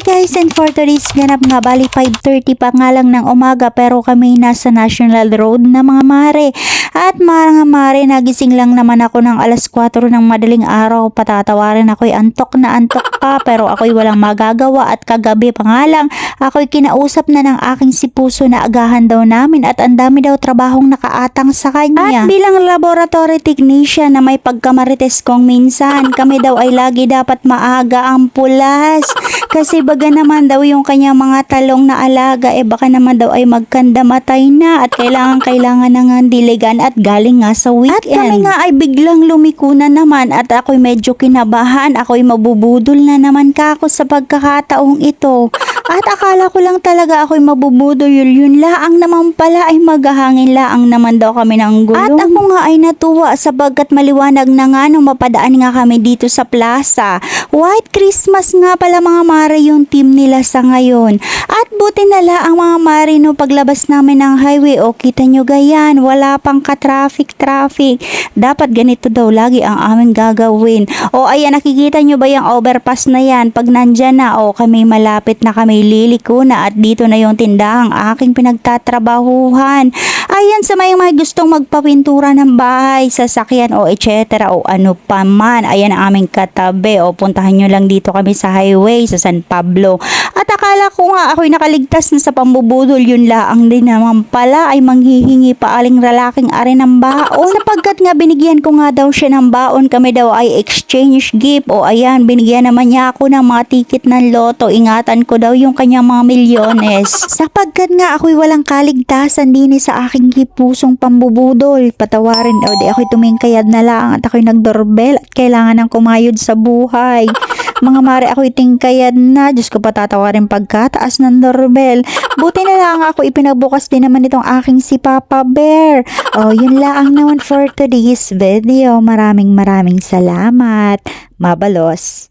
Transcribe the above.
Hi guys, and for today's ganap nga bali 5.30 pa nga lang ng umaga pero kami nasa National Road na mga mare. At mga mare, nagising lang naman ako ng alas 4 ng madaling araw. Patatawarin ako'y antok na antok pa pero ako'y walang magagawa at kagabi pa nga lang ako'y kinausap na ng aking si Puso na agahan daw namin at ang dami daw trabahong nakaatang sa kanya. At bilang laboratory technician na may pagkamarites kong minsan, kami daw ay lagi dapat maaga ang pulas. Kasi baga naman daw yung kanyang mga talong na alaga, eh baka naman daw ay magkandamatay na at kailangan kailangan na nga diligan at galing nga sa weekend. At kami nga ay biglang lumiko na naman at ako'y medyo kinabahan, ako'y mabubudol na naman kako sa pagkakataong ito. At akala ko lang talaga ako'y mabubudol yun, laang naman pala ay maghahangin laang naman daw kami ng gulong. At ako nga ay natuwa sapagkat maliwanag na nga nung mapadaan nga kami dito sa plaza. White Christmas nga pala mga mare yung team nila sa ngayon. At buti na ang mga mare no paglabas namin ng highway o kita nyo gayan, wala pang ka-traffic traffic. Dapat ganito daw lagi ang aming gagawin. O ayan nakikita nyo ba yung overpass na yan pag nandyan na o kami malapit na kami liliko na at dito na yung tindahang aking pinagtatrabahuhan. Ayan sa may mga gustong magpapintura ng bahay, sasakyan o etc. o ano pa man. Ayan ang aming katabi o puntahan nyo lang dito kami sa highway sa San Pablo. At akala ko nga ako'y nakaligtas na sa pambubudol yun laang din naman pala ay manghihingi pa aling lalaking are ng baon. Sapagkat nga binigyan ko nga daw siya ng baon kami daw ay exchange gift o ayan binigyan naman niya ako ng mga ticket ng loto. Ingatan ko daw yung kanyang mga milyones. Sapagkat nga ako'y walang kaligtasan din sa aking hipusong pambubudol. Patawarin o di ako'y tumingkayad na lang at ako'y nagdoorbell at kailangan ng kumayod sa buhay. Mga mare ako'y tingkayad na. Diyos ko patatawarin pagkataas ng doorbell. Buti na lang ako ipinagbukas din naman itong aking si Papa Bear. Oh, yun lang naman for today's video. Maraming maraming salamat. Mabalos.